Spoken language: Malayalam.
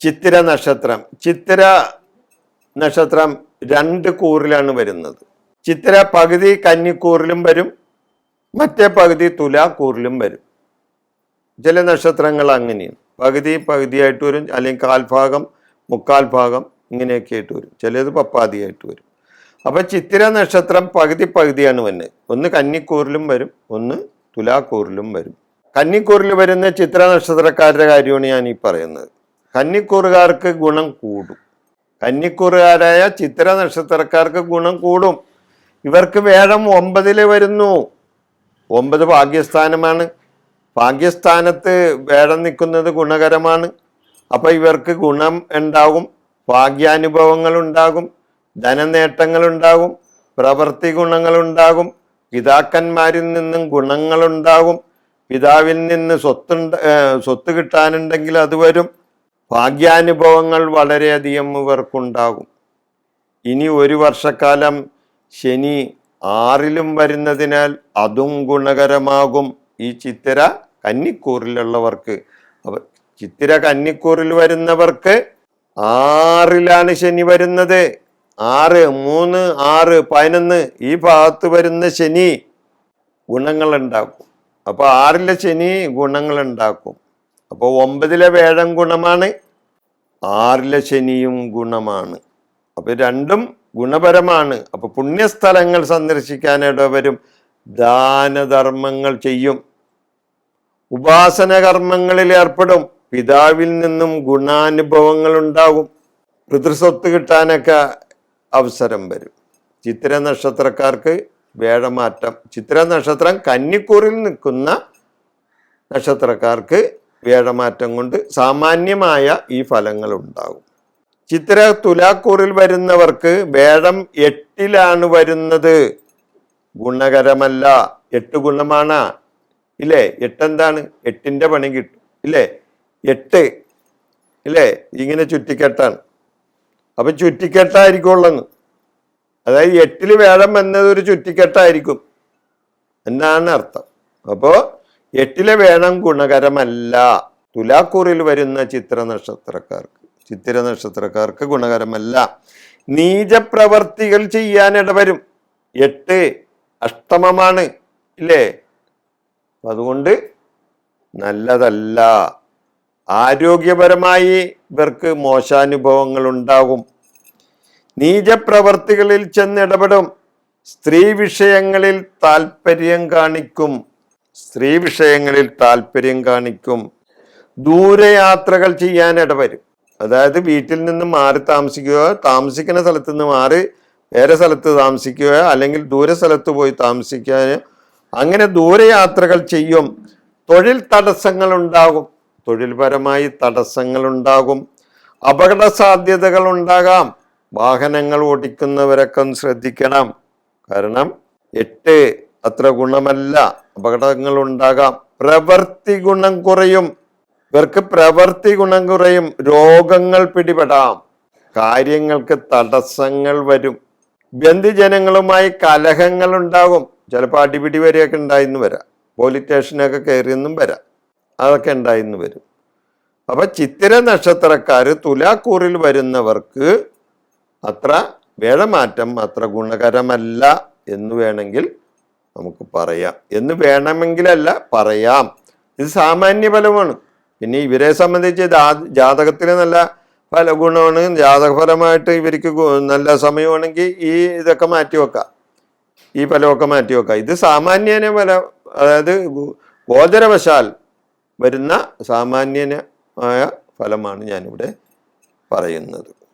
ചിത്തിര നക്ഷത്രം. ചിത്തിര നക്ഷത്രം രണ്ട് കൂറിലാണ് വരുന്നത്. ചിത്തിര പകുതി കന്നിക്കൂറിലും വരും മറ്റേ പകുതി തുലാക്കൂറിലും വരും. ചില നക്ഷത്രങ്ങൾ അങ്ങനെയാണ്. പകുതി പകുതിയായിട്ട് വരും അല്ലെങ്കിൽ കാൽഭാഗം മുക്കാൽ ഭാഗം ഇങ്ങനെയൊക്കെ ആയിട്ട് വരും. ചിലത് പപ്പാതിയായിട്ട് വരും. അപ്പം ചിത്തിര നക്ഷത്രം പകുതി പകുതിയാണ് വരുന്നത്. ഒന്ന് കന്നിക്കൂറിലും വരും ഒന്ന് തുലാക്കൂറിലും വരും. കന്നിക്കൂറിൽ വരുന്ന ചിത്ര നക്ഷത്രക്കാരുടെ കാര്യമാണ് ഞാൻ ഈ പറയുന്നത്. കന്നിക്കൂറുകാർക്ക് ഗുണം കൂടും. കന്നിക്കൂറുകാരായ ചിത്ര നക്ഷത്രക്കാർക്ക് ഗുണം കൂടും. ഇവർക്ക് വേഴം ഒമ്പതിൽ വരുന്നു. ഒമ്പത് ഭാഗ്യസ്ഥാനമാണ്. ഭാഗ്യസ്ഥാനത്ത് വേടം നിൽക്കുന്നത് ഗുണകരമാണ്. അപ്പം ഇവർക്ക് ഗുണം ഉണ്ടാകും. ഭാഗ്യാനുഭവങ്ങൾ ഉണ്ടാകും. ധനനേട്ടങ്ങൾ ഉണ്ടാകും. പ്രവൃത്തി ഗുണങ്ങൾ ഉണ്ടാകും. പിതാക്കന്മാരിൽ നിന്നും ഗുണങ്ങളുണ്ടാകും പിതാവിൽ നിന്ന് സ്വത്തുണ്ട് സ്വത്ത് കിട്ടാനുണ്ടെങ്കിൽ അത് വരും. ഭാഗ്യാനുഭവങ്ങൾ വളരെയധികം ഇവർക്കുണ്ടാകും. ഇനി ഒരു വർഷക്കാലം ശനി ആറിലും വരുന്നതിനാൽ അതും ഗുണകരമാകും. ഈ ചിത്തിര കന്നിക്കൂറിലുള്ളവർക്ക് അവർ ചിത്തിര കന്നിക്കൂറിൽ വരുന്നവർക്ക് ആറിലാണ് ശനി വരുന്നത്. ആറ് മൂന്ന് ആറ് പതിനൊന്ന് ഈ ഭാഗത്ത് വരുന്ന ശനി ഗുണങ്ങൾ അപ്പോൾ അപ്പൊ ആറിലെ ശനി ഗുണങ്ങൾ ഉണ്ടാക്കും അപ്പോൾ ഒമ്പതിലെ വേഴം ഗുണമാണ് ആറിലെ ശനിയും ഗുണമാണ്. അപ്പൊ രണ്ടും ഗുണപരമാണ്. അപ്പൊ പുണ്യസ്ഥലങ്ങൾ സന്ദർശിക്കാനിട വരും. ദാനധർമ്മങ്ങൾ ചെയ്യും. ഉപാസന കർമ്മങ്ങളിൽ ഏർപ്പെടും. പിതാവിൽ നിന്നും ഗുണാനുഭവങ്ങൾ ഉണ്ടാകും. പിതൃസ്വത്ത് കിട്ടാനൊക്കെ അവസരം വരും. ചിത്ര നക്ഷത്രക്കാർക്ക് വേഴമാറ്റം. ചിത്ര നക്ഷത്രം കന്നിക്കൂറിൽ നിൽക്കുന്ന നക്ഷത്രക്കാർക്ക് വേഴമാറ്റം കൊണ്ട് സാമാന്യമായ ഈ ഫലങ്ങൾ ഉണ്ടാകും ചിത്ര തുലാക്കൂറിൽ വരുന്നവർക്ക് വേഴം എട്ടിലാണ് വരുന്നത്. ഗുണകരമല്ല. എട്ട് ഗുണമാണ്. ഇല്ലേ? എട്ടെന്താണ്? എട്ടിന്റെ പണി കിട്ടും. ഇല്ലേ? എട്ട്. ഇല്ലേ? ഇങ്ങനെ ചുറ്റിക്കെട്ടാണ്. അപ്പം ചുറ്റിക്കെട്ടായിരിക്കുള്ളന്ന്. അതായത് എട്ടിൽ വേഴം വന്നത് ഒരു ചുറ്റിക്കെട്ടായിരിക്കും. എന്നാണ് അർത്ഥം. അപ്പോ എട്ടിലെ വേണം ഗുണകരമല്ല. തുലാക്കൂറിൽ വരുന്ന ചിത്ര നക്ഷത്രക്കാർക്ക് ചിത്തിര നക്ഷത്രക്കാർക്ക് ഗുണകരമല്ല. നീചപ്രവർത്തികൾ ചെയ്യാൻ ഇടവരും എട്ട് അഷ്ടമമാണ് ഇല്ലേ? അതുകൊണ്ട് നല്ലതല്ല. ആരോഗ്യപരമായി ഇവർക്ക് മോശാനുഭവങ്ങൾ ഉണ്ടാകും നീചപ്രവർത്തികളിൽ ചെന്നിടപെടും. സ്ത്രീ വിഷയങ്ങളിൽ താല്പര്യം കാണിക്കും. സ്ത്രീ വിഷയങ്ങളിൽ താല്പര്യം കാണിക്കും. ദൂരയാത്രകൾ ചെയ്യാൻ ഇടവരും. അതായത് വീട്ടിൽ നിന്ന് മാറി താമസിക്കുകയോ താമസിക്കുന്ന സ്ഥലത്ത് നിന്ന് മാറി വേറെ സ്ഥലത്ത് താമസിക്കുകയോ അല്ലെങ്കിൽ ദൂര സ്ഥലത്ത് പോയി താമസിക്കാനോ അങ്ങനെ ദൂരയാത്രകൾ ചെയ്യും. തൊഴിൽ തടസ്സങ്ങൾ ഉണ്ടാകും. തൊഴിൽപരമായി തടസ്സങ്ങൾ ഉണ്ടാകും. അപകട സാധ്യതകൾ ഉണ്ടാകാം. വാഹനങ്ങൾ ഓടിക്കുന്നവരൊക്കെ ശ്രദ്ധിക്കണം. കാരണം എട്ട് അത്ര ഗുണമല്ല. അപകടങ്ങൾ ഉണ്ടാകാം പ്രവൃത്തി ഗുണം കുറയും. ഇവർക്ക് പ്രവർത്തി ഗുണം കുറയും. രോഗങ്ങൾ പിടിപെടാം. കാര്യങ്ങൾക്ക് തടസ്സങ്ങൾ വരും. ബന്ധുജനങ്ങളുമായി കലഹങ്ങൾ ഉണ്ടാകും. ചിലപ്പോൾ അടിപിടി വരെയൊക്കെ ഉണ്ടായിന്ന് വരാം. പോലീസ് സ്റ്റേഷനൊക്കെ കയറിയെന്നും വരാം. അതൊക്കെ ഉണ്ടായിന്ന് വരും. അപ്പൊ ചിത്തിര നക്ഷത്രക്കാർ തുലാക്കൂറിൽ വരുന്നവർക്ക് അത്ര വേഴമാറ്റം അത്ര ഗുണകരമല്ല എന്ന് വേണമെങ്കിൽ നമുക്ക് പറയാം. എന്ന് വേണമെങ്കിലല്ല പറയാം. ഇത് സാമാന്യ ഫലമാണ്. പിന്നെ ഇവരെ സംബന്ധിച്ച് ജാതകത്തിൽ നല്ല ഫല ഗുണമാണ് ജാതകഫലമായിട്ട് ഇവർക്ക് നല്ല സമയമാണെങ്കിൽ ഈ ഇതൊക്കെ മാറ്റി വെക്കാം. ഈ ഫലമൊക്കെ മാറ്റി വെക്കാം. ഇത് സാമാന്യന ഫല അതായത് ഗോചരവശാൽ വരുന്ന സാമാന്യനായ ഫലമാണ് ഞാനിവിടെ പറയുന്നത്.